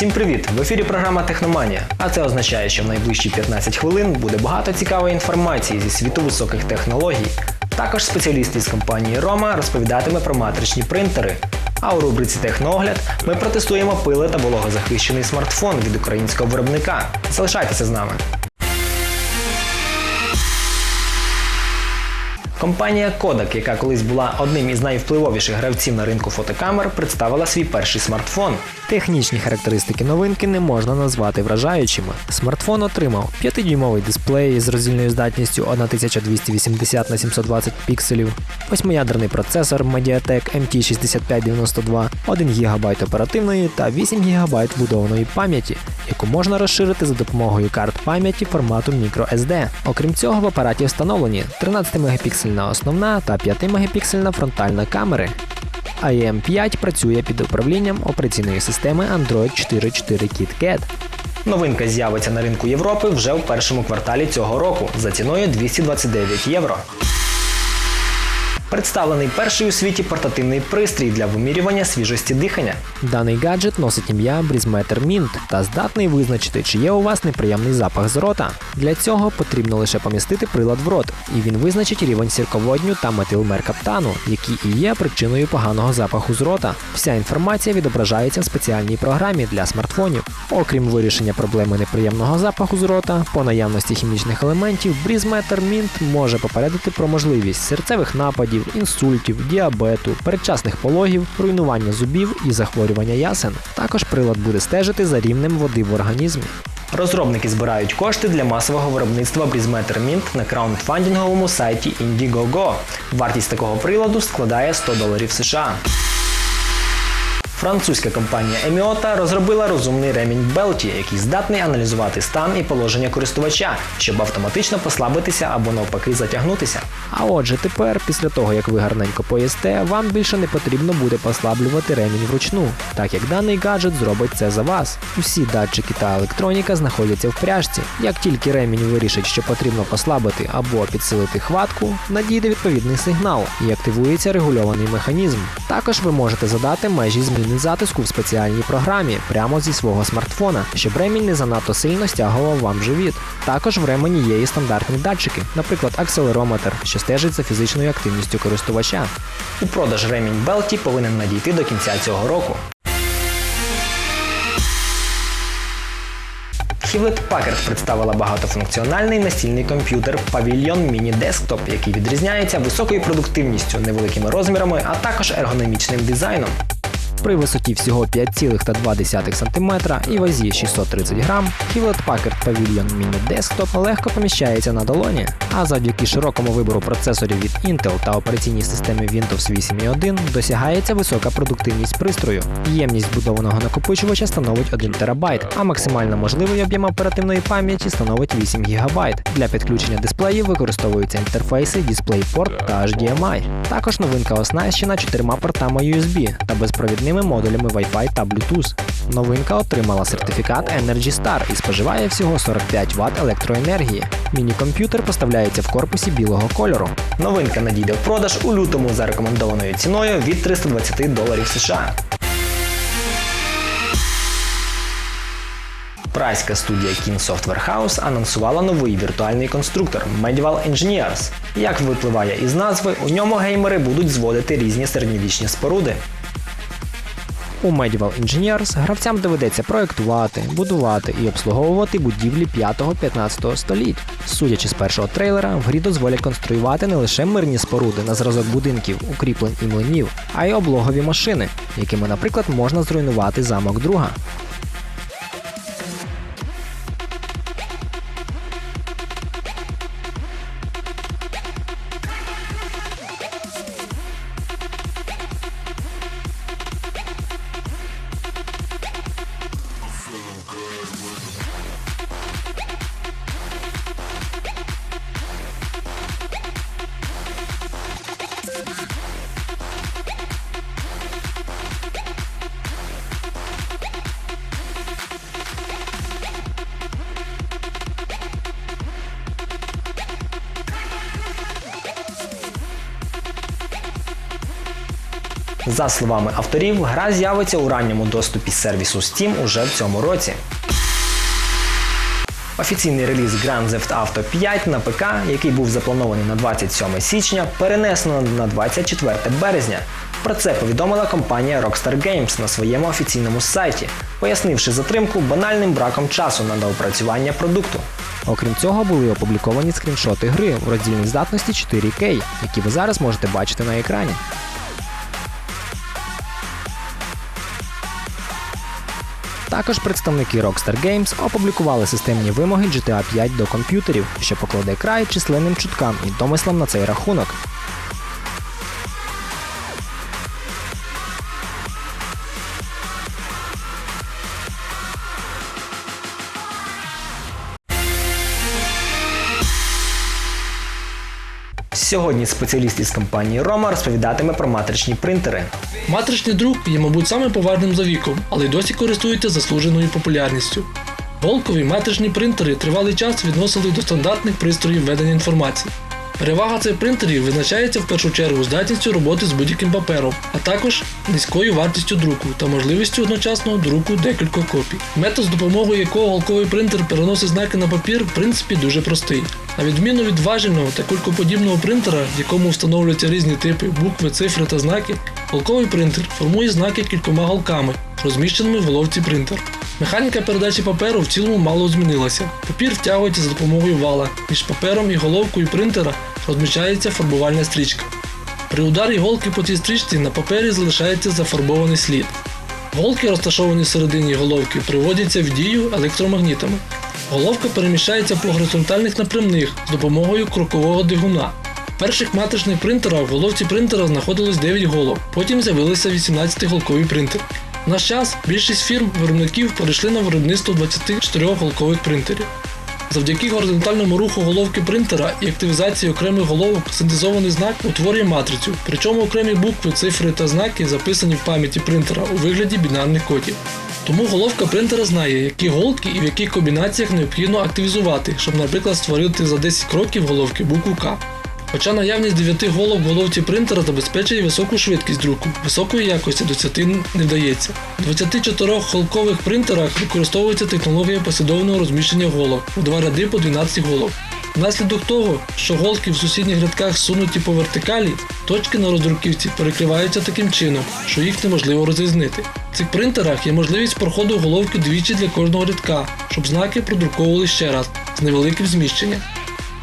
Всім привіт! В ефірі програма Техноманія. А це означає, що в найближчі 15 хвилин буде багато цікавої інформації зі світу високих технологій. Також спеціаліст із компанії Рома розповідатиме про матричні принтери. А у рубриці Техноогляд ми протестуємо пили та вологозахищений смартфон від українського виробника. Залишайтеся з нами. Компанія Kodak, яка колись була одним із найвпливовіших гравців на ринку фотокамер, представила свій перший смартфон. Технічні характеристики новинки не можна назвати вражаючими. Смартфон отримав 5-дюймовий дисплей з роздільною здатністю 1280 на 720 пікселів, 8-ядерний процесор Mediatek MT6592, 1 ГБ оперативної та 8 ГБ вбудованої пам'яті, яку можна розширити за допомогою карт пам'яті формату microSD. Окрім цього, в апараті встановлені 13-мегапіксельна основна та 5-мегапіксельна фронтальна камери. IM 5 працює під управлінням операційної системи Android 4.4 KitKat. Новинка з'явиться на ринку Європи вже в першому кварталі цього року за ціною 229 євро. Представлений перший у світі портативний пристрій для вимірювання свіжості дихання. Даний гаджет носить ім'я Брізметр Mint та здатний визначити, чи є у вас неприємний запах з рота. Для цього потрібно лише помістити прилад в рот, і він визначить рівень сірководню та метилмеркаптану, які і є причиною поганого запаху з рота. Вся інформація відображається в спеціальній програмі для смартфонів. Окрім вирішення проблеми неприємного запаху з рота, по наявності хімічних елементів, Брізметр Mint може попередити про можливість серцевих нападів, інсультів, діабету, передчасних пологів, руйнування зубів і захворювання ясен. Також прилад буде стежити за рівнем води в організмі. Розробники збирають кошти для масового виробництва Брізметр Мінт на краундфандинговому сайті Indiegogo. Вартість такого приладу складає 100 доларів США. Французька компанія Emiota розробила розумний ремінь Белті, який здатний аналізувати стан і положення користувача, щоб автоматично послабитися або навпаки затягнутися. А отже, тепер, після того як ви гарненько поїсте, вам більше не потрібно буде послаблювати ремінь вручну, так як даний гаджет зробить це за вас. Усі датчики та електроніка знаходяться в пряжці. Як тільки ремінь вирішить, що потрібно послабити або підсилити хватку, надійде відповідний сигнал і активується регульований механізм. Також ви можете задати межі зміни затиску в спеціальній програмі прямо зі свого смартфона, щоб ремінь не занадто сильно стягував вам живіт. Також в ремені є і стандартні датчики, наприклад, акселерометр, що стежить за фізичною активністю користувача. У продаж ремінь Белті повинен надійти до кінця цього року. Hewlett Packard представила багатофункціональний настільний комп'ютер Pavilion Mini Desktop, який відрізняється високою продуктивністю, невеликими розмірами, а також ергономічним дизайном. При висоті всього 5,2 см і вазі 630 грам, Hewlett Packard Pavilion Mini Desktop легко поміщається на долоні, а завдяки широкому вибору процесорів від Intel та операційній системі Windows 8.1 досягається висока продуктивність пристрою. Ємність будованого накопичувача становить 1 ТБ, а максимально можливий об'єм оперативної пам'яті становить 8 ГБ. Для підключення дисплеїв використовуються інтерфейси DisplayPort та HDMI. Також новинка оснащена чотирма портами USB та безпровідним модулями Wi-Fi та Bluetooth. Новинка отримала сертифікат Energy Star і споживає всього 45 Вт електроенергії. Міні-комп'ютер поставляється в корпусі білого кольору. Новинка надійде в продаж у лютому за рекомендованою ціною від 320 доларів США. Прайська студія King Software House анонсувала новий віртуальний конструктор Medieval Engineers. Як випливає із назви, у ньому геймери будуть зводити різні середньовічні споруди. У Medieval Engineers гравцям доведеться проектувати, будувати і обслуговувати будівлі 5-15 століть. Судячи з першого трейлера, в грі дозволять конструювати не лише мирні споруди на зразок будинків, укріплень і млинів, а й облогові машини, якими, наприклад, можна зруйнувати замок друга. За словами авторів, гра з'явиться у ранньому доступі сервісу Steam уже в цьому році. Офіційний реліз Grand Theft Auto 5 на ПК, який був запланований на 27 січня, перенесено на 24 березня. Про це повідомила компанія Rockstar Games на своєму офіційному сайті, пояснивши затримку банальним браком часу на доопрацювання продукту. Окрім цього, були опубліковані скріншоти гри в роздільній здатності 4К, які ви зараз можете бачити на екрані. Також представники Rockstar Games опублікували системні вимоги GTA 5 до комп'ютерів, що покладе край численним чуткам і домислам на цей рахунок. Сьогодні спеціаліст із компанії Roma розповідатиме про матричні принтери. Матричний друк є, мабуть, самим поважним за віком, але й досі користується заслуженою популярністю. Голкові матричні принтери тривалий час відносили до стандартних пристроїв ведення інформації. Перевага цих принтерів визначається в першу чергу здатністю роботи з будь-яким папером, а також низькою вартістю друку та можливістю одночасного друку декількох копій. Метод, з допомогою якого голковий принтер переносить знаки на папір, в принципі дуже простий. На відміну від важельного та кулькоподібного принтера, в якому встановлюються різні типи букви, цифри та знаки, голковий принтер формує знаки кількома голками, розміщеними в головці принтер. Механіка передачі паперу в цілому мало змінилася. Папір втягується за допомогою вала. Між папером і головкою принтера розміщається фарбувальна стрічка. При ударі голки по цій стрічці на папері залишається зафарбований слід. Голки, розташовані всередині головки, приводяться в дію електромагнітами. Головка переміщається по горизонтальних напрямних з допомогою крокового двигуна. В перших матричних принтерах в головці принтера знаходилось 9 голок, потім з'явилися 18 голкові принтери. В наш час більшість фірм виробників перейшли на виробництво 24 голкових принтерів. Завдяки горизонтальному руху головки принтера і активізації окремих головок синтезований знак утворює матрицю, причому окремі букви, цифри та знаки записані в пам'яті принтера у вигляді бінарних кодів. Тому головка принтера знає, які голки і в яких комбінаціях необхідно активізувати, щоб, наприклад, створити за 10 кроків головки букву К. Хоча наявність 9 голок в головці принтера забезпечує високу швидкість друку, високої якості досягти не вдається. У 24 голкових принтерах використовується технологія послідовного розміщення голок у два ряди по 12 голок. Внаслідок того, що голки в сусідніх рядках сунуті по вертикалі, точки на роздруківці перекриваються таким чином, що їх неможливо розрізнити. В цих принтерах є можливість проходу головки двічі для кожного рядка, щоб знаки продруковували ще раз з невеликим зміщенням.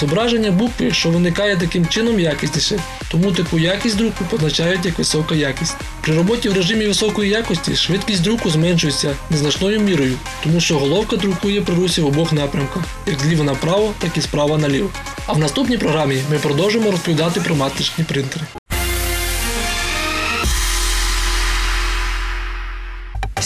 Зображення букви, що виникає таким чином якісніше, тому таку якість друку позначають як висока якість. При роботі в режимі високої якості швидкість друку зменшується незначною мірою, тому що головка друкує при русі в обох напрямках, як зліва направо, так і справа наліво. А в наступній програмі ми продовжимо розповідати про матричні принтери.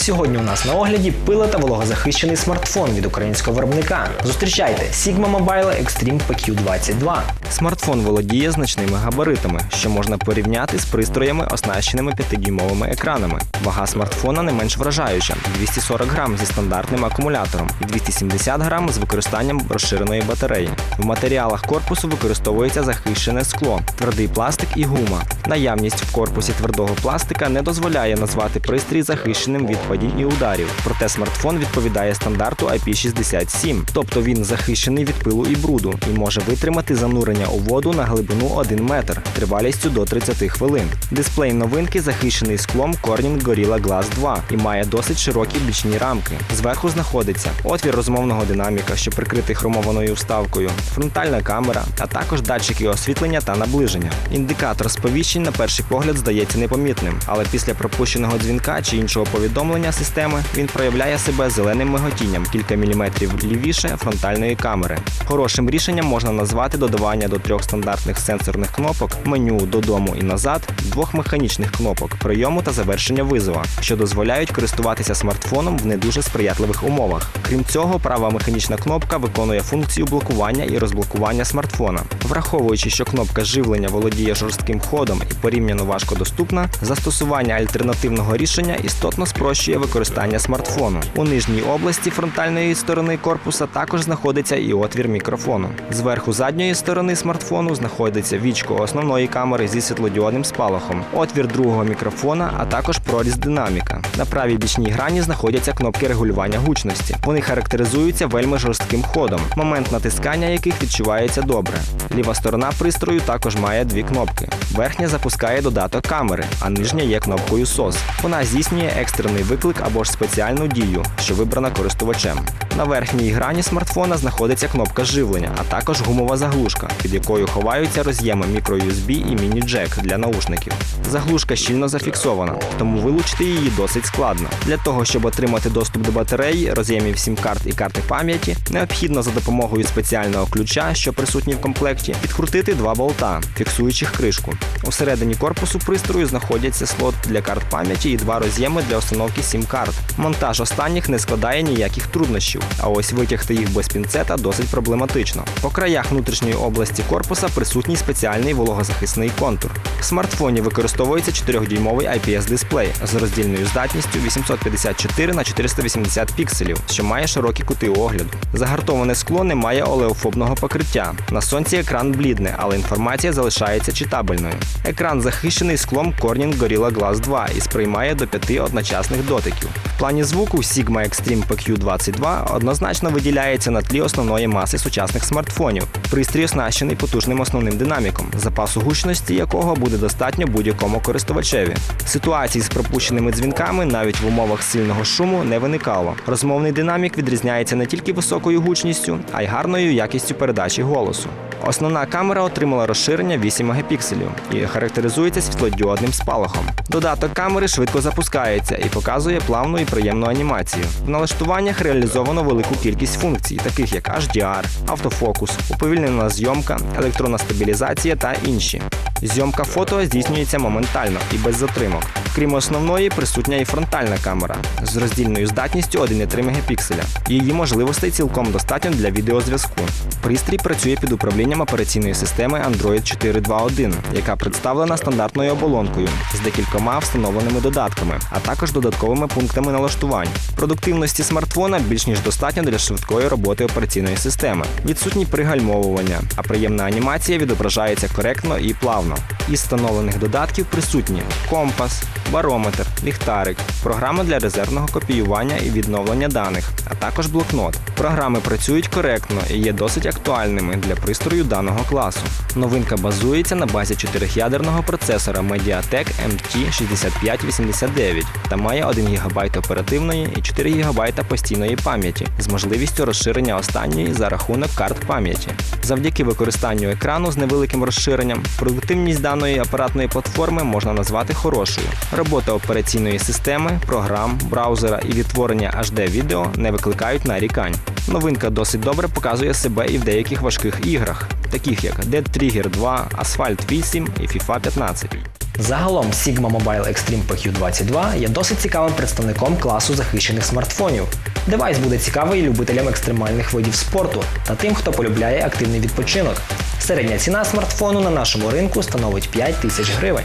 Сьогодні у нас на огляді пила та вологозахищений смартфон від українського виробника. Зустрічайте Sigma Mobile Extreme PQ22. Смартфон володіє значними габаритами, що можна порівняти з пристроями, оснащеними 5-дюймовими екранами. Вага смартфона не менш вражаюча 240 грам зі стандартним акумулятором і 270 грам з використанням розширеної батареї. В матеріалах корпусу використовується захищене скло, твердий пластик і гума. Наявність в корпусі твердого пластика не дозволяє назвати пристрій захищеним від падінь і ударів. Проте смартфон відповідає стандарту IP67, тобто він захищений від пилу і бруду і може витримати занурення у воду на глибину 1 метр тривалістю до 30 хвилин. Дисплей новинки захищений склом Corning Gorilla Glass 2 і має досить широкі бічні рамки. Зверху знаходиться отвір розмовного динаміка, що прикритий хромованою вставкою, фронтальна камера, а також датчики освітлення та наближення. Індикатор сповіщень на перший погляд здається непомітним, але після пропущеного дзвінка чи іншого повідомлення системи він проявляє себе зеленим миготінням кілька міліметрів лівіше фронтальної камери. Хорошим рішенням можна назвати додавання до трьох стандартних сенсорних кнопок меню додому і назад, двох механічних кнопок прийому та завершення визова, що дозволяють користуватися смартфоном в не дуже сприятливих умовах. Крім цього, права механічна кнопка виконує функцію блокування і розблокування смартфона. Враховуючи, що кнопка живлення володіє жорстким ходом і порівняно важко доступна, застосування альтернативного рішення істотно спрощує полегшує використання смартфону. У нижній області фронтальної сторони корпуса також знаходиться і отвір мікрофону. Зверху задньої сторони смартфону знаходиться вічко основної камери зі світлодіодним спалахом, отвір другого мікрофона, а також проріз динаміка. На правій бічній грані знаходяться кнопки регулювання гучності. Вони характеризуються вельми жорстким ходом, момент натискання яких відчувається добре. Ліва сторона пристрою також має дві кнопки. Верхня запускає додаток камери, а нижня є кнопкою SOS. Вона здійснює екстрений виклик або ж спеціальну дію, що вибрана користувачем. На верхній грані смартфона знаходиться кнопка живлення, а також гумова заглушка, під якою ховаються роз'єми microUSB і міні-джек для наушників. Заглушка щільно зафіксована, тому вилучити її досить складно. Для того, щоб отримати доступ до батареї, роз'ємів сім-карт і карти пам'яті, необхідно за допомогою спеціального ключа, що присутній в комплекті, підкрутити два болта, фіксуючих кришку. Усередині корпусу пристрою знаходяться слот для карт пам'яті і два роз'єми для установки сім-карт. Монтаж останніх не складає ніяких труднощів, а ось витягти їх без пінцета досить проблематично. По краях внутрішньої області корпуса присутній спеціальний вологозахисний контур. В смартфоні використовується 4-дюймовий IPS-дисплей з роздільною здатністю 854 на 480 пікселів, що має широкі кути огляду. Загартоване скло не має олеофобного покриття. На сонці екран блідне, але інформація залишається читабельною. Екран захищений склом Corning Gorilla Glass 2 і сприймає до п'яти одночасних дотиків. В плані звуку Sigma Extreme PQ22 однозначно виділяється на тлі основної маси сучасних смартфонів. Пристрій оснащений потужним основним динаміком, запасу гучності якого буде достатньо будь-якому користувачеві. Ситуацій з пропущеними дзвінками навіть в умовах сильного шуму не виникало. Розмовний динамік відрізняється не тільки високою гучністю, а й гарною якістю передачі голосу. Основна камера отримала розширення 8 мегапікселів і характеризується світлодіодним спалахом. Додаток камери швидко запускається і показує плавну і приємну анімацію. В налаштуваннях реалізовано велику кількість функцій, таких як HDR, автофокус, уповільнена зйомка, електронна стабілізація та інші. Зйомка фото здійснюється моментально і без затримок. Крім основної, присутня і фронтальна камера з роздільною здатністю 1,3 мегапікселя. Її можливостей цілком достатньо для відеозв'язку. Пристрій працює під управлінням операційної системи Android 4.2.1, яка представлена стандартною оболонкою з декількома встановленими додатками, а також додатковими пунктами налаштувань. Продуктивності смартфона більш ніж достатньо для швидкої роботи операційної системи. Відсутні пригальмовування, а приємна анімація відображається коректно і плавно. Із встановлених додатків присутні компас, барометр, ліхтарик, програма для резервного копіювання і відновлення даних, а також блокнот. Програми працюють коректно і є досить актуальними для пристрою даного класу. Новинка базується на базі 4-ядерного процесора Mediatek MT6589 та має 1 ГБ оперативної і 4 ГБ постійної пам'яті з можливістю розширення останньої за рахунок карт пам'яті. Завдяки використанню екрану з невеликим розширенням, продуктивність даної апаратної платформи можна назвати хорошою. Робота операційної системи, програм, браузера і відтворення HD відео не викликають нарікань. Новинка досить добре показує себе і в деяких важких іграх, таких як Dead Trigger 2, Asphalt 8 і FIFA 15. Загалом Sigma Mobile Extreme PQ22 є досить цікавим представником класу захищених смартфонів. Девайс буде цікавий любителям екстремальних видів спорту та тим, хто полюбляє активний відпочинок. Середня ціна смартфону на нашому ринку становить 5 тисяч гривень.